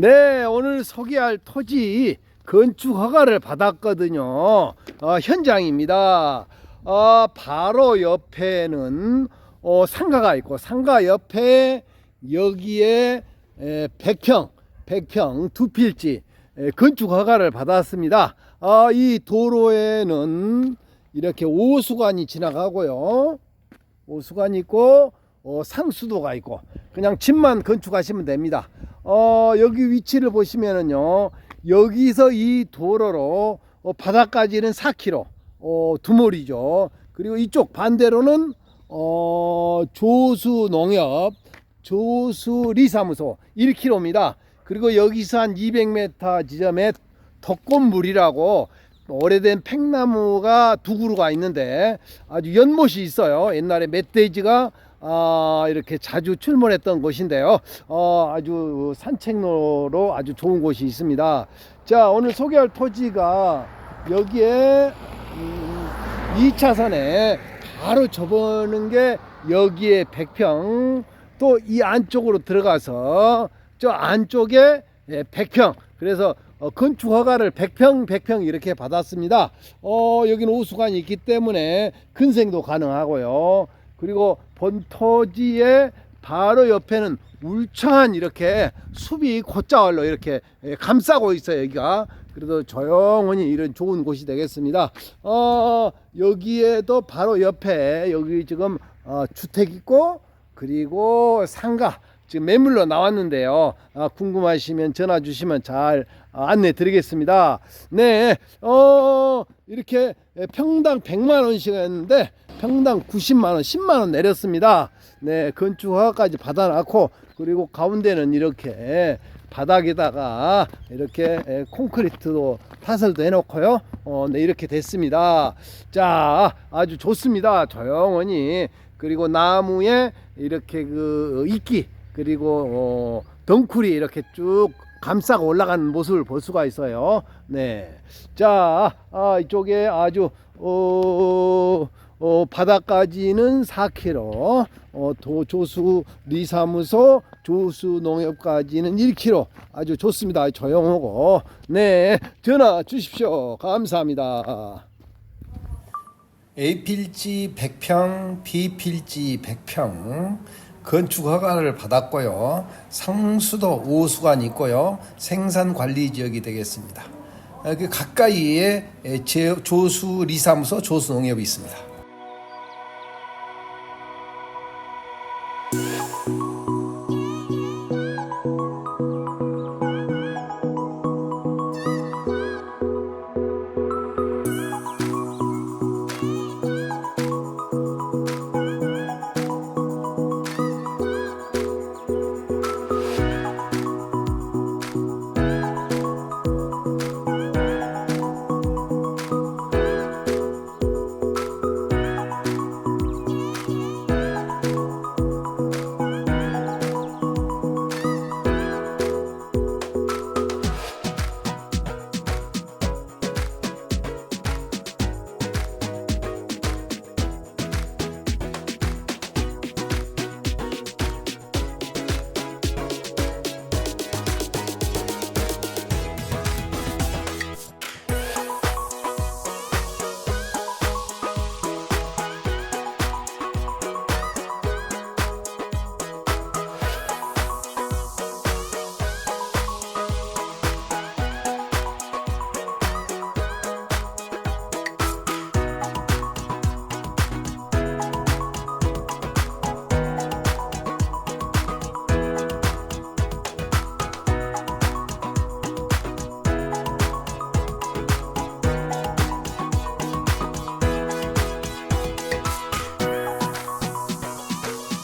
네, 오늘 소개할 토지 건축 허가를 받았거든요. 어, 현장입니다. 어, 바로 옆에는 어, 상가가 있고 상가 옆에 여기에 에, 100평, 100평 두 필지 에, 건축 허가를 받았습니다. 어, 이 도로에는 이렇게 오수관이 지나가고요. 오수관이 있고 어, 상수도가 있고 그냥 집만 건축하시면 됩니다. 어, 여기 위치를 보시면은요. 여기서 이 도로로 어, 바다까지는 4km 어, 두몰이죠. 그리고 이쪽 반대로는 어, 조수 농협 조수 리사무소 1km입니다. 그리고 여기서 한 200m 지점에 덕꽃물이라고 오래된 팽나무가 두 그루가 있는데 아주 연못이 있어요. 옛날에 멧돼지가 아, 이렇게 자주 출몰했던 곳인데요. 어, 아주 산책로로 아주 좋은 곳이 있습니다. 자, 오늘 소개할 토지가 여기에 음, 2차선에 바로 접어는 게 여기에 100평 또 이 안쪽으로 들어가서 저 안쪽에 예, 100평 그래서 어, 건축 허가를 100평 100평 이렇게 받았습니다. 어, 여기는 오수관이 있기 때문에 근생도 가능하고요. 그리고 본토지의 바로 옆에는 울창한 이렇게 숲이 곧자월로 이렇게 예, 감싸고 있어요 여기가. 그래도 조용히 이런 좋은 곳이 되겠습니다. 어 여기에도 바로 옆에 여기 지금 어, 주택 있고 그리고 상가 지금 매물로 나왔는데요 아, 궁금하시면 전화 주시면 잘 아, 안내 드리겠습니다 네 어, 이렇게 평당 100만 원씩 했는데 평당 90만 원 10만 원 내렸습니다 네 건축 허가까지 받아놨고 그리고 가운데는 이렇게 바닥에다가 이렇게 에, 콘크리트도 타설도 해놓고요. 어, 네, 이렇게 됐습니다. 자, 아주 좋습니다. 조용히. 그리고 나무에 이렇게 그 이끼, 그리고 어, 덩쿨이 이렇게 쭉 감싸고 올라가는 모습을 볼 수가 있어요. 네. 자, 아, 이쪽에 아주, 어, 어, 바다까지는 4km, 어, 도, 조수 리사무소, 조수 농협까지는 1km. 아주 좋습니다. 조용하고. 네, 전화 주십시오. 감사합니다. A필지 100평, B필지 100평 건축 허가를 받았고요. 상수도 오수관이 있고요. 생산 관리 지역이 되겠습니다. 여기 가까이에 제- 조수 리사무소, 조수 농협이 있습니다.